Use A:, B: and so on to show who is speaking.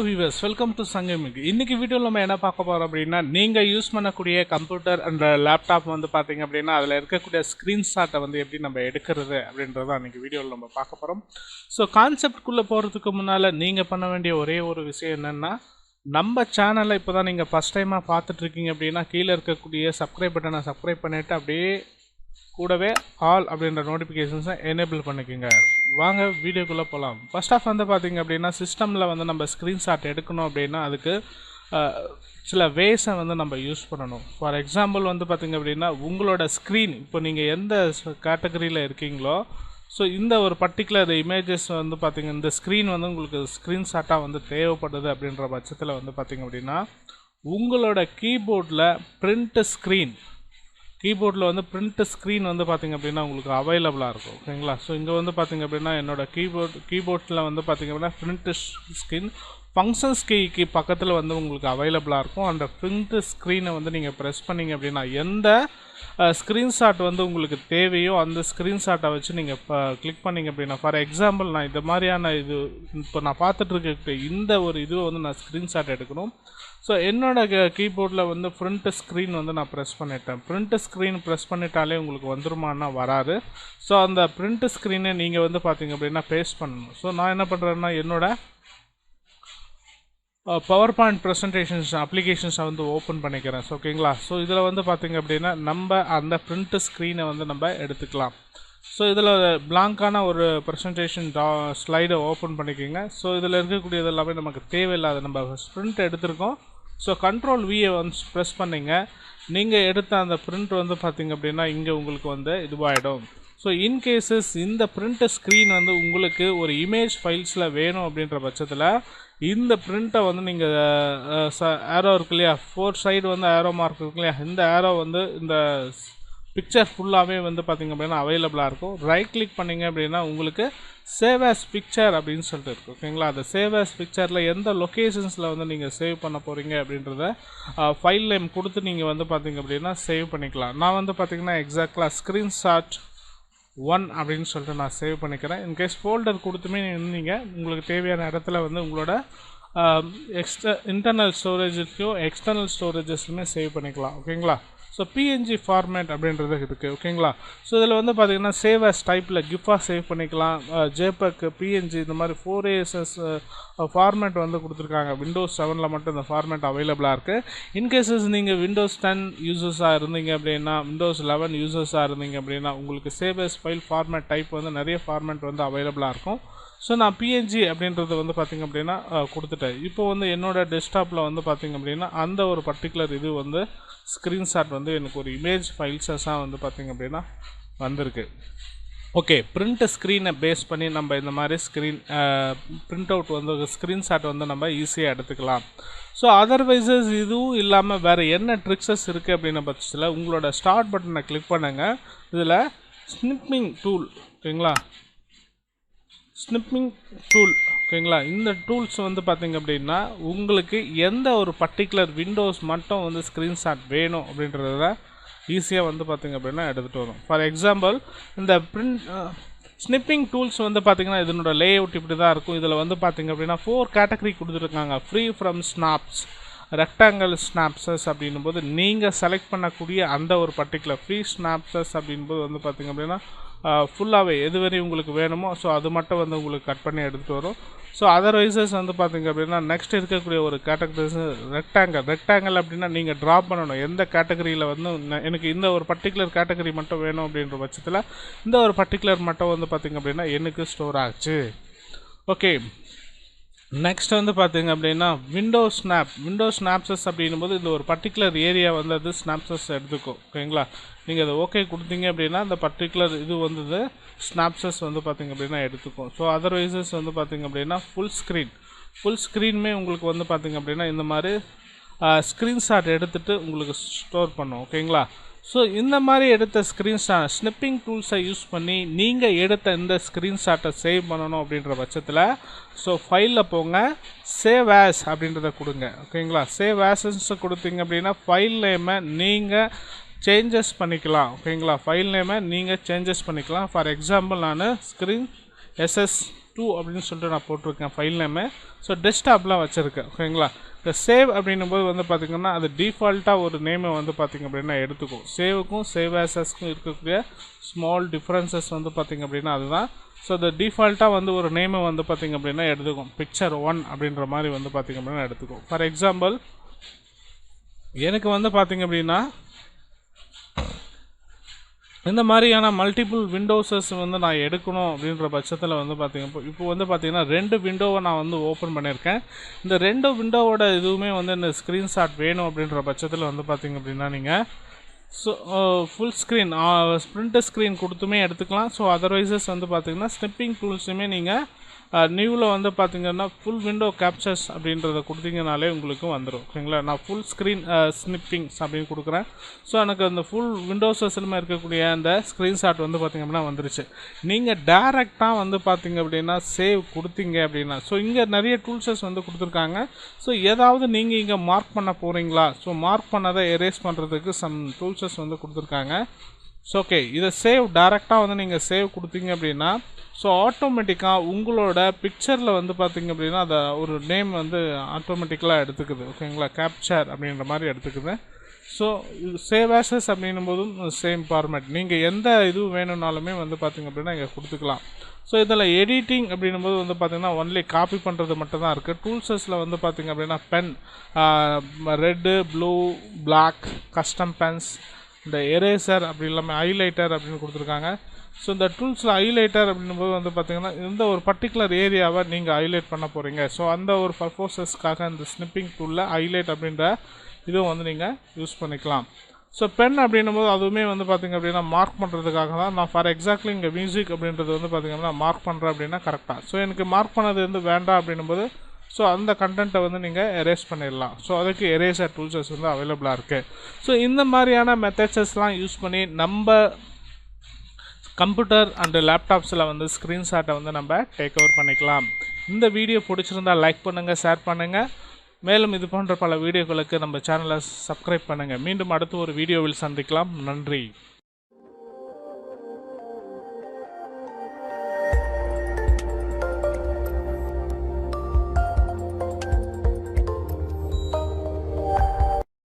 A: Viewers welcome to சங்கமிக் இன்னைக்கு வீடியோவில் நம்ம என்ன பார்க்க போகிறோம் அப்படின்னா நீங்கள் யூஸ் பண்ணக்கூடிய கம்ப்யூட்டர் அண்ட் லேப்டாப் வந்து பார்த்தீங்க அப்படின்னா அதில் இருக்கக்கூடிய ஸ்க்ரீன்ஷாட்டை வந்து எப்படி நம்ம எடுக்கிறது அப்படின்றத அன்றைக்கி வீடியோவில் நம்ம பார்க்க போகிறோம் ஸோ கான்செப்ட்குள்ளே போகிறதுக்கு முன்னால் நீங்கள் பண்ண வேண்டிய ஒரே ஒரு விஷயம் என்னென்னா நம்ம சேனலை இப்போ தான் நீங்கள் ஃபஸ்ட் டைமாக பார்த்துட்ருக்கீங்க அப்படின்னா கீழே இருக்கக்கூடிய சப்ஸ்கிரைப் பட்டனை சப்ஸ்கிரைப் பண்ணிவிட்டு அப்படியே கூடவே ஆல் அப்படின்ற நோட்டிஃபிகேஷன்ஸை எனேபிள் பண்ணிக்கோங்க. வாங்க வீடியோக்குள்ளே போகலாம் ஃபஸ்ட் ஆஃப் வந்து பார்த்தீங்க அப்படின்னா சிஸ்டமில் வந்து நம்ம ஸ்க்ரீன்ஷாட் எடுக்கணும் அப்படின்னா அதுக்கு சில வேஸை வந்து நம்ம யூஸ் பண்ணணும். ஃபார் எக்ஸாம்பிள் வந்து பார்த்தீங்க அப்படின்னா உங்களோட ஸ்க்ரீன் இப்போ நீங்கள் எந்த கேட்டகரியில் இருக்கீங்களோ ஸோ இந்த ஒரு பர்டிகுலர் இமேஜஸ் வந்து பார்த்திங்க இந்த ஸ்க்ரீன் வந்து உங்களுக்கு ஸ்க்ரீன்ஷாட்டாக வந்து தேவைப்படுது அப்படின்ற பட்சத்தில் வந்து பார்த்திங்க அப்படின்னா உங்களோட கீபோர்டில் பிரிண்ட் ஸ்க்ரீன் கீபோர்டில் வந்து பிரிண்ட் ஸ்க்ரீன் வந்து பார்த்திங்க அப்படின்னா உங்களுக்கு அவைலபிளாக இருக்கும். ஓகேங்களா ஸோ இங்கே வந்து பார்த்திங்க அப்படின்னா என்னோடய கீபோர்ட் கீபோர்டில் வந்து பார்த்திங்க அப்படின்னா பிரிண்ட் ஸ்க்ரீன் ஃபங்க்ஷன்ஸ் கீக்கு பக்கத்தில் வந்து உங்களுக்கு அவைலபிளாக இருக்கும். அந்த பிரிண்ட் ஸ்க்ரீனை வந்து நீங்கள் ப்ரெஸ் பண்ணீங்க அப்படின்னா எந்த ஸ்க்ரீன்ஷாட் வந்து உங்களுக்கு தேவையோ அந்த ஸ்க்ரீன்ஷாட்டை வச்சு நீங்கள் இப்போ கிளிக் பண்ணிங்க அப்படின்னா ஃபார் எக்ஸாம்பிள் நான் இந்த மாதிரியான இது இப்போ நான் பார்த்துட்ருக்க இந்த ஒரு இதுவை வந்து நான் ஸ்க்ரீன்ஷாட் எடுக்கணும். ஸோ என்னோடய கீபோர்டில் வந்து ஃப்ரண்ட் ஸ்க்ரீன் வந்து நான் ப்ரெஸ் பண்ணிட்டேன். பிரிண்ட் ஸ்க்ரீன் ப்ரெஸ் பண்ணிட்டாலே உங்களுக்கு வந்துருமானா வராது. ஸோ அந்த ப்ரிண்ட்டு ஸ்க்ரீனை நீங்கள் வந்து பார்த்தீங்க அப்படின்னா பேஸ்ட் பண்ணணும். ஸோ நான் என்ன பண்ணுறேன்னா என்னோடய பவர் பாயிண்ட் ப்ரெசன்டேஷன்ஸ் அப்ளிகேஷன்ஸை வந்து ஓப்பன் பண்ணிக்கிறேன். ஸோ ஓகேங்களா ஸோ இதில் வந்து பார்த்தீங்க அப்படின்னா நம்ம அந்த ப்ரிண்ட்டு ஸ்க்ரீனை வந்து நம்ம எடுத்துக்கலாம். ஸோ இதில் பிளாங்கான ஒரு ப்ரெசன்டேஷன் டா ஸ்லைடை ஓப்பன் பண்ணிக்கோங்க. ஸோ இதில் இருக்கக்கூடியது எல்லாமே நமக்கு தேவையில்லாத நம்ம ஸ்ப்ரிண்ட் எடுத்திருக்கோம். ஸோ கண்ட்ரோல் வியை வந்து ப்ரெஸ் பண்ணிங்க. நீங்கள் எடுத்த அந்த பிரிண்ட் வந்து பார்த்திங்க அப்படின்னா இங்கே உங்களுக்கு வந்து இதுவாகிடும் ஸோ இன்கேசஸ் இந்த பிரிண்ட் ஸ்க்ரீன் வந்து உங்களுக்கு ஒரு இமேஜ் ஃபைல்ஸில் வேணும் அப்படின்ற பட்சத்தில் இந்த பிரிண்ட்டை வந்து நீங்கள் ஏரோ இருக்கு இல்லையா? ஃபோர் சைடு வந்து ஏரோ மார்க் இருக்கு இல்லையா? இந்த ஏரோ வந்து இந்த பிக்சர் ஃபுல்லாகவே வந்து பார்த்திங்க அப்படின்னா அவைலபிளாக இருக்கும். ரைட் கிளிக் பண்ணிங்க அப்படின்னா உங்களுக்கு சேவ் ஆஸ் பிக்சர் அப்படின்னு சொல்லிட்டு இருக்கும். ஓகேங்களா அந்த சேவ் ஆஸ் பிக்சரில் எந்த லொக்கேஷன்ஸில் வந்து நீங்கள் சேவ் பண்ண போகிறீங்க அப்படின்றத ஃபைல் நேம் கொடுத்து நீங்கள் வந்து பார்த்தீங்க அப்படின்னா சேவ் பண்ணிக்கலாம். நான் வந்து பார்த்தீங்கன்னா எக்ஸாக்டாக ஸ்க்ரீன்ஷாட் ஒன் அப்படின்னு சொல்லிட்டு நான் சேவ் பண்ணிக்கிறேன். இன்கேஸ் ஃபோல்டர் கொடுத்துமே நீங்கள் உங்களுக்கு தேவையான இடத்துல வந்து உங்களோட எக்ஸ்ட இன்டர்னல் ஸ்டோரேஜுக்கும் எக்ஸ்டர்னல் ஸ்டோரேஜஸ்லுமே சேவ் பண்ணிக்கலாம். ஓகேங்களா ஸோ பிஎன்ஜி ஃபார்மேட் அப்படின்றது இருக்குது ஓகேங்களா ஸோ இதில் வந்து பார்த்தீங்கன்னா சேவ் அஸ் டைப்பில் கிஃபாக சேவ் பண்ணிக்கலாம். ஜேபக் பிஎன்ஜி இந்த மாதிரி ஃபோர் ஏஎஸ்எஸ் ஃபார்மேட் வந்து கொடுத்துருக்காங்க. விண்டோஸ் செவனில் மட்டும் இந்த ஃபார்மேட் அவைலபிளாக இருக்குது இன்கேசஸ் நீங்கள் விண்டோஸ் டென் யூசர்ஸாக இருந்தீங்க அப்படின்னா விண்டோஸ் லெவன் யூசர்ஸாக இருந்தீங்க அப்படின்னா உங்களுக்கு save as file format type வந்து நிறைய ஃபார்மேட் வந்து அவைலபிளாக இருக்கும். ஸோ நான் பிஎன்ஜி அப்படின்றது வந்து பார்த்திங்க அப்படின்னா கொடுத்துட்டேன். இப்போ வந்து என்னோட டெஸ்க்டாப்பில் வந்து பார்த்திங்க அப்படின்னா அந்த ஒரு பர்டிகுலர் இது வந்து ஸ்க்ரீன்ஷாட் வந்து எனக்கு ஒரு இமேஜ் ஃபைல்ஸஸாக வந்து பார்த்திங்க அப்படின்னா வந்திருக்கு. ஓகே பிரிண்ட் ஸ்க்ரீனை பேஸ் பண்ணி நம்ம இந்த மாதிரி ஸ்க்ரீன் பிரிண்ட் அவுட் வந்து ஸ்க்ரீன்ஷாட் வந்து நம்ம ஈஸியாக எடுத்துக்கலாம். ஸோ அதர்வைசஸ் இதுவும் இல்லாமல் வேறு என்ன ட்ரிக்ஸஸ் இருக்குது அப்படின்னு பட்சத்தில் உங்களோட ஸ்டார்ட் பட்டனை கிளிக் பண்ணுங்கள் இதில் ஸ்னிப்பிங் டூல் ஓகேங்களா ஸ்னிப்பிங் டூல் ஓகேங்களா இந்த டூல்ஸ் வந்து பார்த்திங்க அப்படின்னா உங்களுக்கு எந்த ஒரு பர்டிகுலர் விண்டோஸ் மட்டும் வந்து ஸ்க்ரீன்ஷாட் வேணும் அப்படின்றத ஈஸியாக வந்து பார்த்திங்க அப்படின்னா எடுத்துகிட்டு வரும். ஃபார் எக்ஸாம்பிள் இந்த பிரிண்ட் ஸ்னிப்பிங் டூல்ஸ் வந்து பார்த்தீங்கன்னா இதனோட லே அவுட் இப்படி தான் இருக்கும். இதில் வந்து பார்த்தீங்க அப்படின்னா ஃபோர் கேட்டகரி கொடுத்துருக்காங்க. Free form snaps rectangle snaps அப்படின்னும் போது நீங்கள் செலக்ட் பண்ணக்கூடிய அந்த ஒரு பர்டிகுலர் ஃப்ரீ ஸ்னாப்சஸ் அப்படின்போது வந்து பார்த்திங்க அப்படின்னா ஃபுல்லாகவே எது வரை உங்களுக்கு வேணுமோ ஸோ அது மட்டும் வந்து உங்களுக்கு கட் பண்ணி எடுத்துகிட்டு வரும். ஸோ அதர்வைசஸ் வந்து பார்த்தீங்க அப்படின்னா நெக்ஸ்ட் இருக்கக்கூடிய ஒரு கேட்டகரிஸ் ரெக்டாங்கல் ரெக்டாங்கல் அப்படின்னா நீங்கள் ட்ராப் பண்ணணும். எந்த கேட்டகரியில் வந்து எனக்கு இந்த ஒரு பர்டிகுலர் கேட்டகரி மட்டும் வேணும் அப்படின்ற பட்சத்தில் இந்த ஒரு பர்டிகுலர் மட்டும் வந்து பார்த்தீங்க அப்படின்னா எனக்கு ஸ்டோர் ஆச்சு. ஓகே நெக்ஸ்ட் வந்து பார்த்தீங்க அப்படின்னா விண்டோ ஸ்னாப் விண்டோ ஸ்னாப்சஸ் அப்படின்னும் போது இந்த ஒரு பர்டிகுலர் ஏரியா வந்து அது ஸ்னாப்சஸ் எடுத்துக்கும். ஓகேங்களா? நீங்கள் அதை ஓகே கொடுத்தீங்க அப்படின்னா அந்த பர்டிகுலர் இது வந்து ஸ்னாப்சஸ் வந்து பார்த்தீங்க அப்படின்னா எடுத்துக்கும். ஸோ அதர்வைசஸ் வந்து பார்த்தீங்க அப்படின்னா ஃபுல் ஸ்க்ரீன் ஃபுல் ஸ்க்ரீனுமே உங்களுக்கு வந்து பார்த்தீங்க அப்படின்னா இந்த மாதிரி ஸ்க்ரீன்ஷாட் எடுத்துகிட்டு உங்களுக்கு ஸ்டோர் பண்ணும். ஓகேங்களா? ஸோ இந்த மாதிரி எடுத்த ஸ்க்ரீன்ஷாட் ஸ்னிப்பிங் டூல்ஸை யூஸ் பண்ணி நீங்கள் எடுத்த இந்த ஸ்க்ரீன்ஷாட்டை சேவ் பண்ணணும் அப்படின்ற பட்சத்தில் ஸோ ஃபைலில் போங்க. சேவ் ஆஸ் அப்படின்றத கொடுங்க. ஓகேங்களா சேவ் ஆஸஸ் கொடுத்தீங்க அப்படின்னா ஃபைல் நேமை நீங்கள் சேஞ்சஸ் பண்ணிக்கலாம். ஓகேங்களா ஃபைல் நேமை நீங்கள் சேஞ்சஸ் பண்ணிக்கலாம். ஃபார் எக்ஸாம்பிள் நான் ஸ்க்ரீன் எஸ்எஸ் டூ அப்படின்னு சொல்லிட்டு நான் போட்டிருக்கேன் ஃபைல் நேமு ஸோ டெஸ்க்டாப்பில் வச்சுருக்கேன். ஓகேங்களா இந்த சேவ் அப்படின்னும் போது வந்து பார்த்திங்கன்னா அது டிஃபால்ட்டாக ஒரு நேமை வந்து பார்த்திங்க அப்படின்னா எடுத்துக்கும் சேவுக்கும் சேவ் ஆசஸ்க்கும் இருக்கக்கூடிய ஸ்மால் டிஃப்ரென்சஸ் வந்து பார்த்திங்க அப்படின்னா அதுதான். ஸோ இந்த டிஃபால்ட்டாக வந்து ஒரு நேமை வந்து பார்த்திங்க அப்படின்னா எடுத்துக்கும் பிக்சர் ஒன் அப்படின்ற மாதிரி வந்து பார்த்திங்க அப்படின்னா எடுத்துக்கும் ஃபார் எக்ஸாம்பிள் எனக்கு வந்து பார்த்திங்க அப்படின்னா இந்த மாதிரியான மல்டிபிள் விண்டோஸஸ் வந்து நான் எடுக்கணும் அப்படின்ற பட்சத்தில் வந்து பார்த்திங்க இப்போ இப்போ வந்து பார்த்திங்கன்னா ரெண்டு விண்டோவை நான் வந்து ஓப்பன் பண்ணியிருக்கேன். இந்த ரெண்டு விண்டோவோட இதுவுமே வந்து இந்த ஸ்க்ரீன்ஷாட் வேணும் அப்படின்ற பட்சத்தில் வந்து பார்த்திங்க அப்படின்னா நீங்கள் so full screen print screen கொடுத்துமே எடுத்துக்கலாம். ஸோ அதர்வைசஸ் வந்து பார்த்திங்கன்னா ஸ்னிப்பிங் டூல்ஸுமே நீங்கள் நியூவில் வந்து பார்த்திங்கன்னா ஃபுல் விண்டோ கேப்சர்ஸ் அப்படின்றத கொடுத்தீங்கனாலே உங்களுக்கு வந்துடும் ஓகேங்களா நான் ஃபுல் ஸ்க்ரீன் ஸ்னிப்பிங்ஸ் அப்படின்னு கொடுக்குறேன். ஸோ எனக்கு அந்த ஃபுல் விண்டோஸஸ்லுமே இருக்கக்கூடிய அந்த ஸ்க்ரீன்ஷாட் வந்து பார்த்திங்க அப்படின்னா வந்துருச்சு. நீங்கள் டேரெக்டாக வந்து பார்த்தீங்க அப்படின்னா சேவ் கொடுத்தீங்க அப்படின்னா ஸோ இங்கே நிறைய டூல்ஸஸ் வந்து கொடுத்துருக்காங்க. ஸோ ஏதாவது நீங்கள் இங்கே மார்க் பண்ண போகிறீங்களா ஸோ மார்க் பண்ணதை எரேஸ் பண்ணுறதுக்கு சம் டூல்ஸஸ் வந்து கொடுத்துருக்காங்க. ஸோ ஓகே இதை சேவ் டேரெக்டாக வந்து நீங்கள் சேவ் கொடுத்தீங்க அப்படின்னா ஸோ ஆட்டோமேட்டிக்காக உங்களோட பிக்சரில் வந்து பார்த்தீங்க அப்படின்னா அதை ஒரு நேம் வந்து ஆட்டோமேட்டிக்கலாக எடுத்துக்குது ஓகேங்களா கேப்சர் அப்படின்ற மாதிரி எடுத்துக்குது. ஸோ இது சேவ் ஆசஸ் அப்படின்னும் போதும் சேம் ஃபார்மேட் நீங்கள் எந்த இது வேணும்னாலுமே வந்து பார்த்தீங்க அப்படின்னா இங்கே கொடுத்துக்கலாம். ஸோ இதில் எடிட்டிங் அப்படின்னும் போது வந்து பார்த்திங்கன்னா ஒன்லி காப்பி பண்ணுறது மட்டும் தான் இருக்குது டூல்ஸஸில் வந்து பார்த்திங்க அப்படின்னா pen red blue black custom pens இந்த எரேசர் அப்படி இல்லாமல் ஹைலைட்டர் அப்படின்னு கொடுத்துருக்காங்க. ஸோ இந்த டூல்ஸில் ஹைலைட்டர் அப்படின்னும்போது வந்து பார்த்திங்கன்னா இந்த ஒரு பர்டிகுலர் ஏரியாவை நீங்கள் ஹைலைட் பண்ண போகிறீங்க ஸோ அந்த ஒரு பர்போசஸ்க்காக இந்த ஸ்னிப்பிங் டூலில் ஹைலைட் அப்படின்ற இதுவும் வந்து நீங்கள் யூஸ் பண்ணிக்கலாம். ஸோ பென் அப்படின்னும் போது அதுவுமே வந்து பார்த்திங்க அப்படின்னா மார்க் பண்ணுறதுக்காக தான். நான் ஃபார் எக்ஸாக்ட்லி இங்கே மியூசிக் அப்படின்றது வந்து பார்த்திங்கன்னா மார்க் பண்ணுறேன் அப்படின்னா கரெக்டாக ஸோ எனக்கு மார்க் பண்ணது வந்து வேண்டாம் அப்படின்னும் போது ஸோ அந்த கண்டென்ட்டை வந்து நீங்கள் எரேஸ் பண்ணிடலாம். ஸோ அதுக்கு எரேசர் டூல்ஸஸ் வந்து அவைலபிளாக இருக்குது ஸோ இந்த மாதிரியான மெத்தட்ஸஸ்லாம் யூஸ் பண்ணி நம்ம கம்ப்யூட்டர் அண்டு லேப்டாப்ஸில் வந்து ஸ்க்ரீன்ஷாட்டை வந்து நம்ம டேக் ஓவர் பண்ணிக்கலாம். இந்த வீடியோ பிடிச்சிருந்தா லைக் பண்ணுங்கள் ஷேர் பண்ணுங்கள் மேலும் இது போன்ற பல வீடியோக்களுக்கு நம்ம சேனலை சப்ஸ்கிரைப் பண்ணுங்கள் மீண்டும் அடுத்து ஒரு வீடியோவில் சந்திக்கலாம். நன்றி.